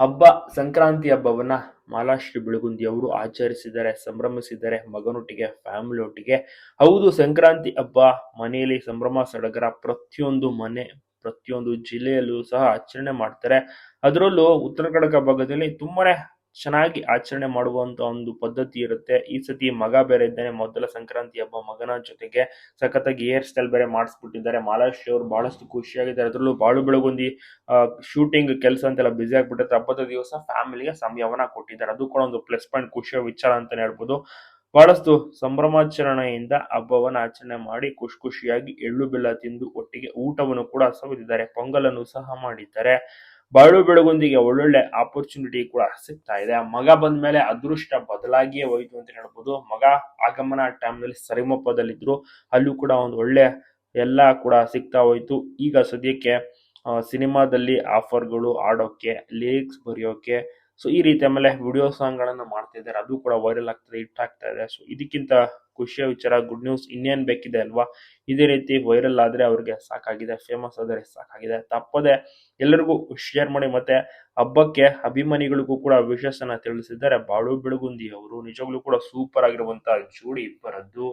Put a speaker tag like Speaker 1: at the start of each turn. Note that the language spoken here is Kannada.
Speaker 1: ಹಬ್ಬ, ಸಂಕ್ರಾಂತಿ ಹಬ್ಬವನ್ನ ಮಾಲಾಶ್ರೀ ಬೆಳಗುಂದಿ ಅವರು ಆಚರಿಸಿದ್ದಾರೆ ಸಂಭ್ರಮಿಸಿದ್ದಾರೆ ಮಗನೊಟ್ಟಿಗೆ ಫ್ಯಾಮಿಲಿ ಒಟ್ಟಿಗೆ ಹೌದು, ಸಂಕ್ರಾಂತಿ ಹಬ್ಬ ಮನೆಯಲ್ಲಿ ಸಂಭ್ರಮ ಸಡಗರ ಪ್ರತಿಯೊಂದು ಮನೆ, ಪ್ರತಿಯೊಂದು ಜಿಲ್ಲೆಯಲ್ಲೂ ಸಹ ಆಚರಣೆ ಮಾಡ್ತಾರೆ. ಅದರಲ್ಲೂ ಉತ್ತರ ಕನ್ನಡ ಭಾಗದಲ್ಲಿ ತುಂಬಾನೇ ಚೆನ್ನಾಗಿ ಆಚರಣೆ ಮಾಡುವಂತ ಒಂದು ಪದ್ಧತಿ ಇರುತ್ತೆ. ಈ ಸತಿ ಮಗ ಬೇರೆ ಇದ್ದಾನೆ, ಮೊದಲ ಸಂಕ್ರಾಂತಿ ಹಬ್ಬ ಮಗನ ಜೊತೆಗೆ ಸಖತ್ತಾಗಿ ಹೇರ್ ಸ್ಟೈಲ್ ಬೇರೆ ಮಾಡಿಸ್ಬಿಟ್ಟಿದ್ದಾರೆ. ಮಾಲಾಶ್ರೀ ಅವರು ಬಹಳಷ್ಟು ಖುಷಿಯಾಗಿದ್ದಾರೆ. ಅದರಲ್ಲೂ ಬಾಳು ಬೆಳಗೊಂದಿ ಶೂಟಿಂಗ್ ಕೆಲಸ ಅಂತೆಲ್ಲ ಬ್ಯುಸಿ ಆಗ್ಬಿಟ್ಟಿದ್ರೆ ಹಬ್ಬದ ದಿವಸ ಫ್ಯಾಮಿಲಿಗೆ ಸಮಯವನ್ನ ಕೊಟ್ಟಿದ್ದಾರೆ. ಅದು ಕೂಡ ಒಂದು ಪ್ಲಸ್ ಪಾಯಿಂಟ್ ಖುಷಿಯ ವಿಚಾರ ಅಂತಾನೆ ಹೇಳ್ಬೋದು. ಬಹಳಷ್ಟು ಸಂಭ್ರಮಾಚರಣೆಯಿಂದ ಹಬ್ಬವನ್ನು ಆಚರಣೆ ಮಾಡಿ ಖುಷಿ ಖುಷಿಯಾಗಿ ಎಳ್ಳು ಬೆಲ್ಲ ತಿಂದು ಒಟ್ಟಿಗೆ ಊಟವನ್ನು ಕೂಡ ಸವಿದಿದ್ದಾರೆ. ಪೊಂಗಲನ್ನು ಸಹ ಮಾಡಿದ್ದಾರೆ. ಬಾಳು ಬೆಳಗೊಂದಿಗೆ ಒಳ್ಳೊಳ್ಳೆ ಆಪರ್ಚುನಿಟಿ ಕೂಡ ಸಿಗ್ತಾ ಇದೆ. ಮಗ ಬಂದ ಮೇಲೆ ಅದೃಷ್ಟ ಬದಲಾಗಿಯೇ ಹೋಯ್ತು ಅಂತ ಹೇಳ್ಬೋದು. ಮಗ ಆಗಮನ ಟೈಮ್ನಲ್ಲಿ ಸರಿಮಪ್ಪದಲ್ಲಿದ್ರು. ಅಲ್ಲೂ ಕೂಡ ಒಂದು ಒಳ್ಳೆ ಎಲ್ಲ ಕೂಡ ಸಿಗ್ತಾ ಹೋಯ್ತು. ಈಗ ಸದ್ಯಕ್ಕೆ ಸಿನಿಮಾದಲ್ಲಿ ಆಫರ್ಗಳು ಆಡೋಕೆ ಲಿರಿಕ್ಸ್ ಬರೆಯೋಕೆ ಸೊ ಈ ರೀತಿ ಆಮೇಲೆ ವಿಡಿಯೋ ಸಾಂಗ್ಗಳನ್ನು ಮಾಡ್ತಾ ಇದ್ದಾರೆ ಅದು ಕೂಡ ವೈರಲ್ ಆಗ್ತದೆ ಹಿಟ್ ಆಗ್ತಾ ಇದೆ. ಸೊ ಇದಕ್ಕಿಂತ ಖುಷಿಯ ವಿಚಾರ ಗುಡ್ ನ್ಯೂಸ್ ಇನ್ನೇನ್ ಬೇಕಿದೆ ಅಲ್ವಾ? ಇದೇ ರೀತಿ ವೈರಲ್ ಆದ್ರೆ ಅವ್ರಿಗೆ ಸಾಕಾಗಿದೆ ಫೇಮಸ್ ಆದರೆ ಸಾಕಾಗಿದೆ. ತಪ್ಪದೆ ಎಲ್ಲರಿಗೂ ಶೇರ್ ಮಾಡಿ ಮತ್ತೆ ಹಬ್ಬಕ್ಕೆ ಅಭಿಮಾನಿಗಳಿಗೂ ಕೂಡ ವಿಶೇಷನ ತಿಳಿಸಿದ್ದಾರೆ. ಬಾಳು ಬೆಳಗುಂದಿ ಅವರು ನಿಜವಾಗ್ಲೂ ಕೂಡ ಸೂಪರ್ ಆಗಿರುವಂತ ಜೋಡಿ ಇಬ್ಬರದ್ದು.